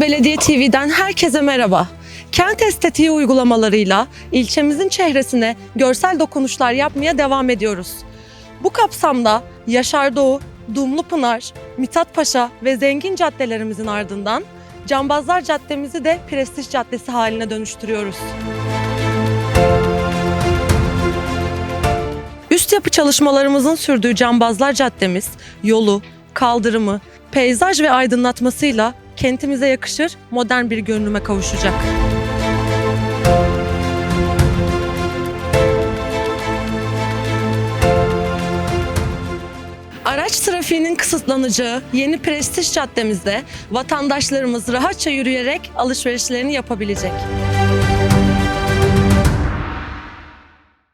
Belediye TV'den herkese merhaba. Kent estetiği uygulamalarıyla ilçemizin çehresine görsel dokunuşlar yapmaya devam ediyoruz. Bu kapsamda Yaşar Doğu, Dumlupınar, Mithat Paşa ve Zengin caddelerimizin ardından Cambazlar Caddemizi de Prestij Caddesi haline dönüştürüyoruz. Üst yapı çalışmalarımızın sürdüğü Cambazlar Caddemiz, yolu, kaldırımı, peyzaj ve aydınlatmasıyla kentimize yakışır modern bir görünüme kavuşacak. Araç trafiğinin kısıtlanacağı yeni prestij caddemizde vatandaşlarımız rahatça yürüyerek alışverişlerini yapabilecek.